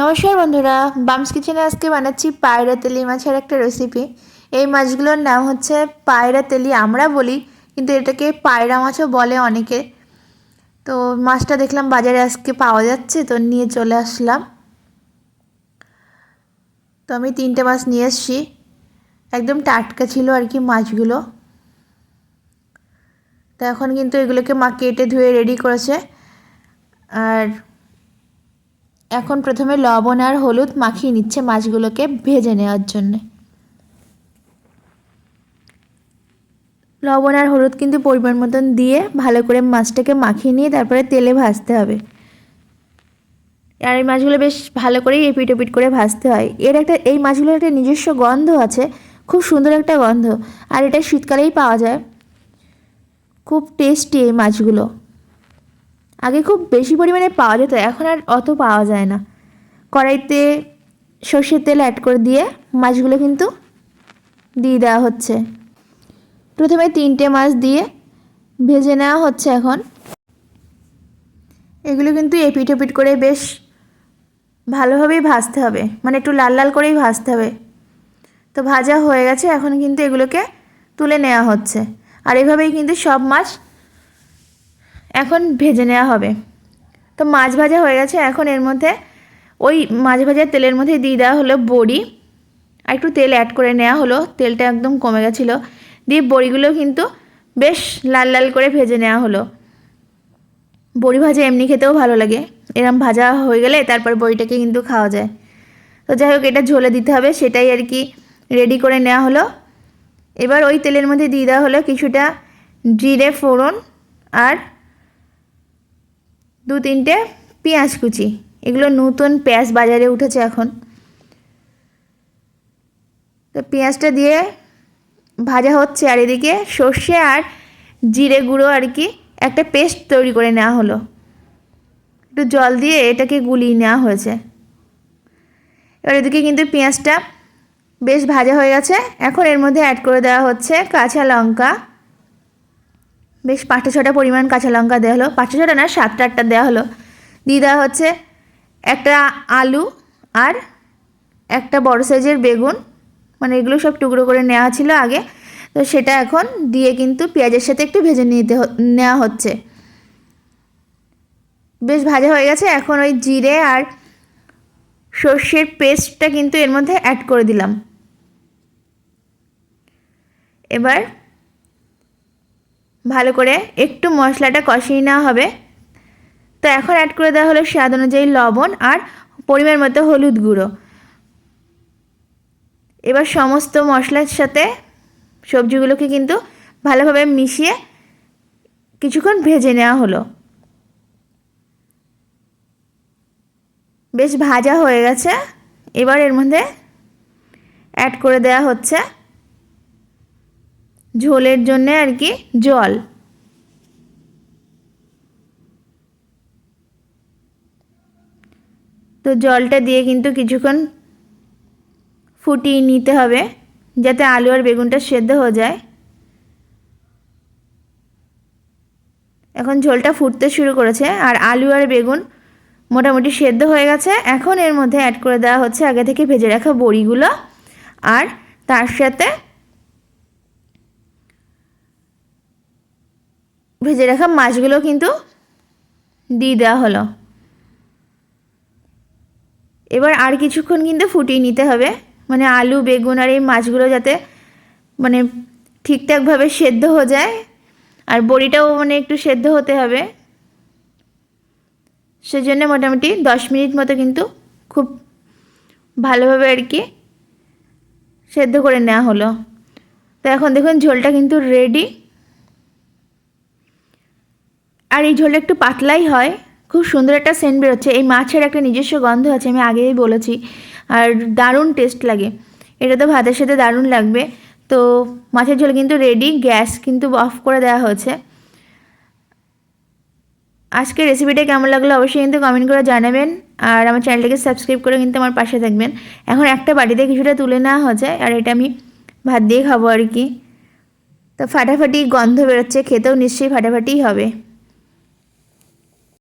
নমস্কার বন্ধুরা, বামস কিচেনে আজকে বানাচ্ছি পায়রা তেলি মাছের একটা রেসিপি এই মাছগুলোর নাম হচ্ছে পায়রা তেলি আমরা বলি, কিন্তু এটাকে পায়রা মাছও বলে অনেকে। তো মাছটা দেখলাম বাজারে আজকে পাওয়া যাচ্ছে, তো নিয়ে চলে আসলাম। তো আমি তিনটে মাছ নিয়ে এসছি। একদম টাটকা ছিল আর কি মাছগুলো। তো এখন কিন্তু এগুলোকে মা কেটে ধুয়ে রেডি করেছে। আর এখন প্রথমে লবণ আর হলুদ মাখিয়ে নিচ্ছে মাছগুলোকে ভেজে নেওয়ার জন্যে। লবণ আর হলুদ কিন্তু পরিমাণ মতন দিয়ে ভালো করে মাছটাকে মাখিয়ে নিয়ে তারপরে তেলে ভাজতে হবে। আর এই মাছগুলো বেশ ভালো করেই এপিট ওপিট করে ভাজতে হয়। এর একটা, এই মাছগুলোর একটা নিজস্ব গন্ধ আছে, খুব সুন্দর একটা গন্ধ। আর এটা শীতকালেই পাওয়া যায়। খুব টেস্টি এই মাছগুলো। আগে খুব বেশি পরিমাণে পাওয়া যেত, এখন আর অত পাওয়া যায় না। কড়াইতে সর্ষের তেল অ্যাড করে দিয়ে মাছগুলো কিন্তু দিয়ে দেওয়া হচ্ছে। প্রথমে তিনটে মাছ দিয়ে ভেজে নেওয়া হচ্ছে এখন। এগুলো কিন্তু এপিট ওপিট করে বেশ ভালোভাবেই ভাজতে হবে মানে একটু লাল লাল করেই ভাজতে হবে। তো ভাজা হয়ে গেছে, এখন কিন্তু এগুলোকে তুলে নেওয়া হচ্ছে। আর এভাবেই কিন্তু সব মাছ এখন ভেজে নেওয়া হবে। তো মাছ ভাজা হয়ে গেছে, এখন এর মধ্যে ওই মাছ ভাজার তেলের মধ্যে দিয়ে দেওয়া হলো বড়ি। আর একটু তেল অ্যাড করে নেওয়া হলো, তেলটা একদম কমে গেছিল। দিয়ে বড়িগুলো কিন্তু বেশ লাল লাল করে ভেজে নেওয়া হলো। বড়ি ভাজা এমনি খেতেও ভালো লাগে। এরম ভাজা হয়ে গেলে তারপর বড়িটাকে কিন্তু খাওয়া যায়। তো যাই হোক, এটা ঝোলে দিতে হবে, সেটাই আর কি রেডি করে নেওয়া হলো। এবার ওই তেলের মধ্যে দিয়ে দেওয়া হলো কিছুটা জিরে ফোড়ন আর দু তিনটে পেঁয়াজ কুচি। এগুলো নতুন পেঁয়াজ বাজারে উঠেছে এখন। তো পেঁয়াজটা দিয়ে ভাজা হচ্ছে আর এদিকে সর্ষে আর জিরে গুঁড়ো আর কি একটা পেস্ট তৈরি করে নেওয়া হলো। একটু জল দিয়ে এটাকে গুলিয়ে নেওয়া হয়েছে। এবার এদিকে কিন্তু পেঁয়াজটা বেশ ভাজা হয়ে গেছে। এখন এর মধ্যে অ্যাড করে দেওয়া হচ্ছে কাঁচা লঙ্কা। বেশ পাঁচটা ছটা পরিমাণ কাঁচা লঙ্কা দেওয়া হলো। পাঁচটা ছটা না, সাতটা আটটা দেওয়া হলো। দিয়ে দেওয়া হচ্ছে একটা আলু আর একটা বড় সাইজের বেগুন। মানে এগুলো সব টুকরো করে নেওয়া ছিল আগে। তো সেটা এখন দিয়ে কিন্তু পেঁয়াজের সাথে একটু ভেজে নিতে নেওয়া হচ্ছে। বেশ ভাজা হয়ে গেছে। এখন ওই জিরে আর সর্ষের পেস্টটা কিন্তু এর মধ্যে অ্যাড করে দিলাম। এবার ভালো করে একটু মশলাটা কষিয়ে নেওয়া হবে। তো এখন অ্যাড করে দেওয়া হলো স্বাদ অনুযায়ী লবণ আর পরিমাণ মতো হলুদ গুঁড়ো। এবার সমস্ত মশলার সাথে সবজিগুলোকে কিন্তু ভালোভাবে মিশিয়ে কিছুক্ষণ ভেজে নেওয়া হলো। বেশ ভাজা হয়ে গেছে। এবার এর মধ্যে অ্যাড করে দেওয়া হচ্ছে ঝোলের জন্যে আর কি জল। তো জলটা দিয়ে কিন্তু কিছুক্ষণ ফুটিয়ে নিতে হবে, যাতে আলু আর বেগুনটা সেদ্ধ হয়ে যায়। এখন ঝোলটা ফুটতে শুরু করেছে, আর আলু আর বেগুন মোটামুটি সেদ্ধ হয়ে গেছে। এখন এর মধ্যে অ্যাড করে দেওয়া হচ্ছে আগে থেকে ভেজে রাখা বড়িগুলো, আর তার সাথে ভেজে রাখা মাছগুলো কিন্তু দিয়ে দেওয়া হলো। এবার আর কিছুক্ষণ কিন্তু ফুটিয়ে নিতে হবে। মানে আলু, বেগুন আর এই মাছগুলো যাতে মানে ঠিকঠাকভাবে সেদ্ধ হয়ে যায়। আর বড়িটাও মানে একটু সেদ্ধ হতে হবে। সেজন্য মোটামুটি দশ মিনিট মতো কিন্তু খুব ভালোভাবে আর কি সেদ্ধ করে নেওয়া হলো। তো এখন দেখুন ঝোলটা কিন্তু রেডি আর এই ঝোলটা একটু পাতলাই হয়। খুব সুন্দর একটা সেন্ট বেরোচ্ছে। এই মাছের একটা নিজস্ব গন্ধ আছে, আমি আগেই বলেছি। আর দারুণ টেস্ট লাগে। এটা তো ভাতের সাথে দারুণ লাগবে। তো মাছের ঝোল কিন্তু রেডি গ্যাস কিন্তু অফ করে দেওয়া হয়েছে। আজকে রেসিপিটা কেমন লাগল অবশ্যই কিন্তু কমেন্ট করে জানাবেন। আর আমার চ্যানেলটাকে সাবস্ক্রাইব করে কিন্তু আমার পাশে থাকবেন। এখন একটা বাড়িতে কিছুটা তুলে নেওয়া হয়েছে, আর এটা আমি ভাত দিয়ে খাব আর কি। তো ফাটাফাটি গন্ধ বেরোচ্ছে, খেতেও নিশ্চয়ই ফাটাফাটিই হবে।